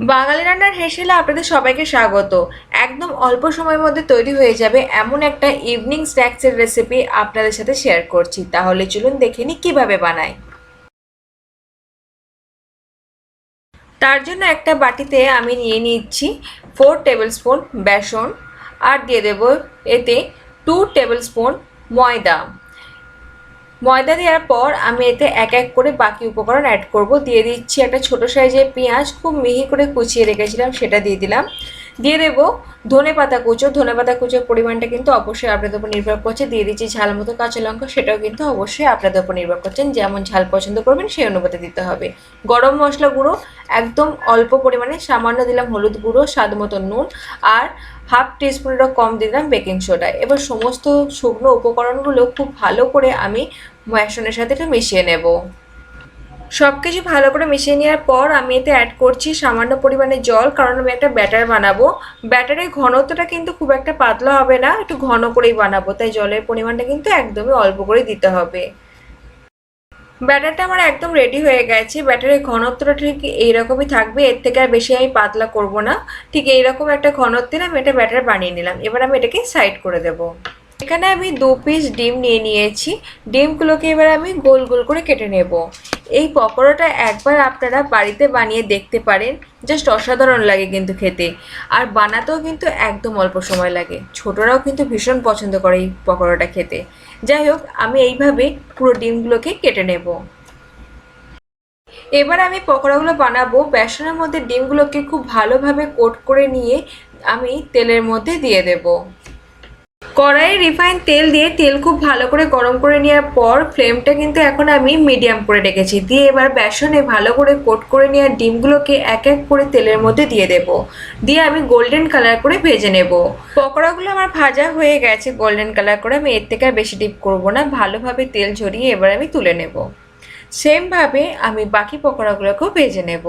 বাঙালি রান্নার হেসেলে আপনাদের সবাইকে স্বাগত। একদম অল্প সময়ের মধ্যে তৈরি হয়ে যাবে এমন একটা ইভিনিং স্ন্যাক্সের রেসিপি আপনাদের সাথে শেয়ার করছি। তাহলে চলুন দেখে নিই কীভাবে বানাই। তার জন্য একটা বাটিতে আমি নিয়ে নিচ্ছি ফোর টেবিল স্পুন বেসন আর দিয়ে দেব এতে টু টেবিল স্পুন ময়দা। ময়দা দেওয়ার পর আমি এতে এক এক করে বাকি উপকরণ অ্যাড করব। দিয়ে দিচ্ছি একটা ছোটো সাইজের পেঁয়াজ, খুব মিহি করে কুচিয়ে রেখেছিলাম, সেটা দিয়ে দিলাম। দিয়ে দেবো। ধনে পাতা কুচো, ধনে পাতা কুচোর পরিমাণটা কিন্তু অবশ্যই আপনাদের উপর নির্ভর করছে। দিয়ে দিচ্ছি ঝাল মতো কাঁচা লঙ্কা, সেটাও কিন্তু অবশ্যই আপনাদের উপর নির্ভর করছেন যেমন ঝাল পছন্দ করবেন সেই অনুপাতে দিতে হবে। গরম মশলা গুঁড়ো, একদম অল্প পরিমাণে সামান্য দিলাম হলুদ গুঁড়ো, স্বাদ মতো নুন আর হাফ টিস্পুনেরও কম দিলাম বেকিং সোডা। এবার সমস্ত শুকনো উপকরণগুলো খুব ভালো করে আমি বেসনের সাথে এটা মিশিয়ে নেব। সব কিছু ভালো করে মিশিয়ে নেওয়ার পর আমি এতে অ্যাড করছি সামান্য পরিমাণে জল, কারণ আমি একটা ব্যাটার বানাবো। ব্যাটারের ঘনত্বটা কিন্তু খুব একটা পাতলা হবে না, একটু ঘন করেই বানাবো, তাই জলের পরিমাণটা কিন্তু একদমই অল্প করে দিতে হবে। ব্যাটারটা আমার একদম রেডি হয়ে গেছে ব্যাটারের ঘনত্বটা ঠিক এইরকমই থাকবে, এর থেকে আর বেশি আমি পাতলা করব না। ঠিক এইরকম একটা ঘনত্বের আমি এটা ব্যাটার বানিয়ে নিলাম, এবার আমি এটাকে সাইড করে দেবো। এখানে আমি দু পিস ডিম নিয়ে নিয়েছি, ডিমগুলোকে এবার আমি গোল গোল করে কেটে নেব। এই পকোড়াটা একবার আপনারা বাড়িতে বানিয়ে দেখতে পারেন। জাস্ট অসাধারণ লাগে কিন্তু খেতে। আর বানাতেও কিন্তু একদম অল্প সময় লাগে। ছোটরাও কিন্তু ভীষণ পছন্দ করে এই পকোড়াটা খেতে। যাই হোক, আমি এইভাবে পুরো ডিমগুলোকে কেটে নেব। এবার আমি পকোড়াগুলো বানাবো। বেসনের মধ্যে ডিমগুলোকে খুব ভালোভাবে কোট করে নিয়ে আমি তেলের মধ্যে দিয়ে দেবো। কড়াইয়ে রিফাইন তেল দিয়ে তেল খুব ভালো করে গরম করে নেওয়ার পর ফ্লেমটা কিন্তু এখন আমি মিডিয়াম করে রেখেছি। দিয়ে এবার বেসনে ভালো করে কোট করে নেওয়ার ডিমগুলোকে এক এক করে তেলের মধ্যে দিয়ে দেব। দিয়ে আমি গোল্ডেন কালার করে ভেজে নেব। পকোড়াগুলো আমার ভাজা হয়ে গেছে গোল্ডেন কালার করে আমি এর থেকে আর বেশি ডিপ করব না। ভালোভাবে তেল ঝরিয়ে এবার আমি তুলে নেব। সেমভাবে আমি বাকি পকোড়াগুলোকেও ভেজে নেব।